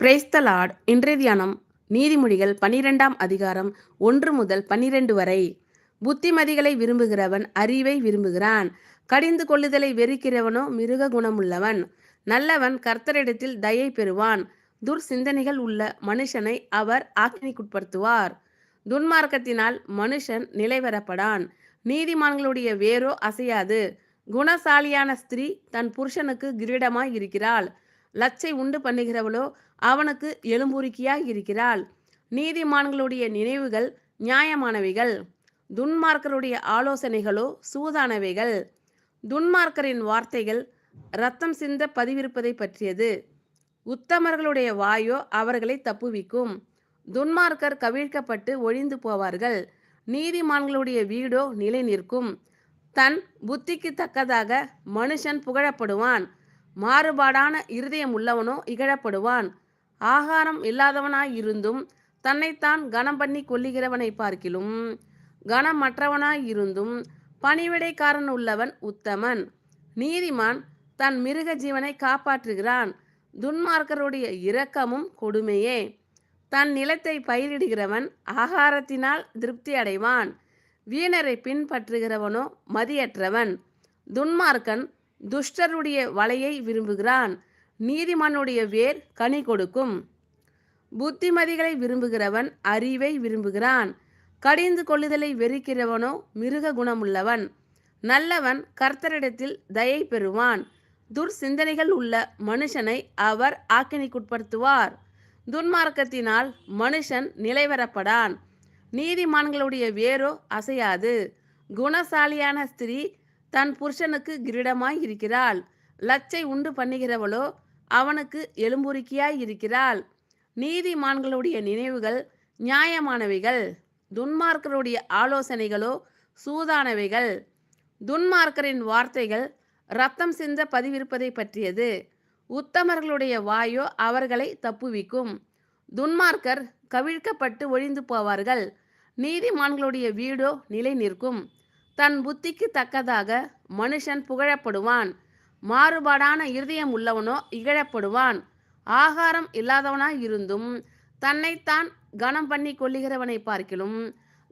Praise the Lord இன்றைய தியானம் நீதிமொழிகள் பனிரெண்டாம் அதிகாரம் ஒன்று முதல் பனிரெண்டு வரை. புத்திமதிகளை விரும்புகிறவன் அறிவை விரும்புகிறான். கடிந்து கொள்ளுதலை வெறுக்கிறவனோ மிருக குணமுள்ளவன். நல்லவன் கர்த்தரிடத்தில் தயை பெறுவான். துர் சிந்தனைகள் உள்ள மனுஷனை அவர் ஆக்கினைக்குட்படுத்துவார் துன்மார்க்கத்தினால் மனுஷன் நிலைவரப்படான் நீதிமான்களுடைய வேரோ அசையாது. குணசாலியான ஸ்திரீ தன் புருஷனுக்கு கிரீடமாய் இருக்கிறாள். லச்சை உண்டு பண்ணுகிறவளோ அவனுக்கு எலும்புருக்கியாய் இருக்கிறாள். நீதிமான்களுடைய நினைவுகள் நியாயமானவைகள். துன்மார்க்கருடைய ஆலோசனைகளோ சூதானவைகள். துன்மார்க்கரின் வார்த்தைகள் ரத்தம் சிந்த பதிவிருப்பதை பற்றியது. உத்தமர்களுடைய வாயோ அவர்களை தப்புவிக்கும். துன்மார்க்கர் கவிழ்க்கப்பட்டு ஒழிந்து போவார்கள். நீதிமான்களுடைய வீடோ நிலை நிற்கும் தன் புத்திக்கு தக்கதாக மனுஷன் புகழப்படுவான். மாறுபாடான இருதயம் உள்ளவனோ இகழப்படுவான். ஆகாரம் இல்லாதவனாய் இருந்தும் தன்னைத்தான் கனம் பண்ணி கொல்லுகிறவனை பார்க்கிலும் கனமற்றவனாய் இருந்தும் பணிவிடைக்காரன் உள்ளவன் உத்தமன். நீதிமான் தன் மிருக ஜீவனை காப்பாற்றுகிறான். துன்மார்க்கருடைய இரக்கமும் கொடுமையே. தன் நிலத்தை பயிரிடுகிறவன் ஆகாரத்தினால் திருப்தி அடைவான் வீணரை பின்பற்றுகிறவனோ மதியற்றவன். துன்மார்க்கன் துஷ்டருடைய வலையை விரும்புகிறான். நீதிமானுடைய வேர் கனி கொடுக்கும். புத்திமதிகளை விரும்புகிறவன் அறிவை விரும்புகிறான். கடிந்து கொள்ளுதலை வெறுக்கிறவனோ மிருக குணமுள்ளவன். நல்லவன் கர்த்தரிடத்தில் தயை பெறுவான். துர் சிந்தனைகள் உள்ள மனுஷனை அவர் ஆக்கினிக்குட்படுத்துவார். துன்மார்க்கத்தினால் மனுஷன் நிலைவரப்படான். நீதிமான்களுடைய வேரோ அசையாது. குணசாலியான ஸ்திரீ தன் புருஷனுக்கு கிரீடமாய் இருக்கிறாள். லச்சை உண்டு பண்ணுகிறவளோ அவனுக்கு எலும்புருக்கியாய் இருக்கிறாள். நீதிமான்களுடைய நினைவுகள் நியாயமானவைகள். துன்மார்க்கருடைய ஆலோசனைகளோ சூதானவைகள். துன்மார்க்கரின் வார்த்தைகள் ரத்தம் சிந்த பதிவிருப்பதை பற்றியது. உத்தமர்களுடைய வாயோ அவர்களை தப்புவிக்கும். துன்மார்க்கர் கவிழ்க்கப்பட்டு ஒழிந்து போவார்கள். நீதிமான்களுடைய வீடோ நிலை நிற்கும் தன் புத்திக்கு தக்கதாக மனுஷன் புகழப்படுவான். மாறுபாடான இருதயம் உள்ளவனோ இகழப்படுவான். ஆகாரம் இல்லாதவனாய் இருந்தும் தன்னைத்தான் கனம் பண்ணி கொள்ளுகிறவனை பார்க்கிலும்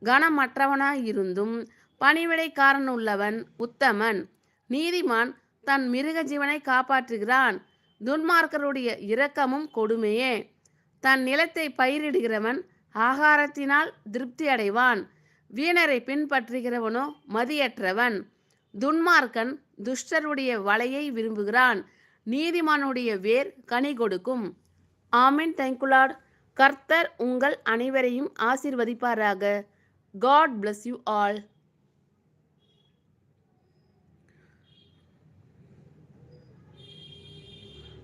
கனமற்றவனாய் இருந்தும் பணிவிடைக்காரன் உள்ளவன் உத்தமன். நீதிமான் தன் மிருக ஜீவனை காப்பாற்றுகிறான். துன்மார்க்கருடைய இரக்கமும் கொடுமையே. தன் நிலத்தை பயிரிடுகிறவன் ஆகாரத்தினால் திருப்தி அடைவான் வீணரை பின்பற்றுகிறவனோ மதியற்றவன். துன்மார்க்கன் துஷ்டருடைய வலையை விரும்புகிறான். நீதிமானுடைய வேர் கனி கொடுக்கும். ஆமின். தேங்குலாட் கர்த்தர் உங்கள் அனைவரையும் ஆசிர்வதிப்பாராக. God bless you all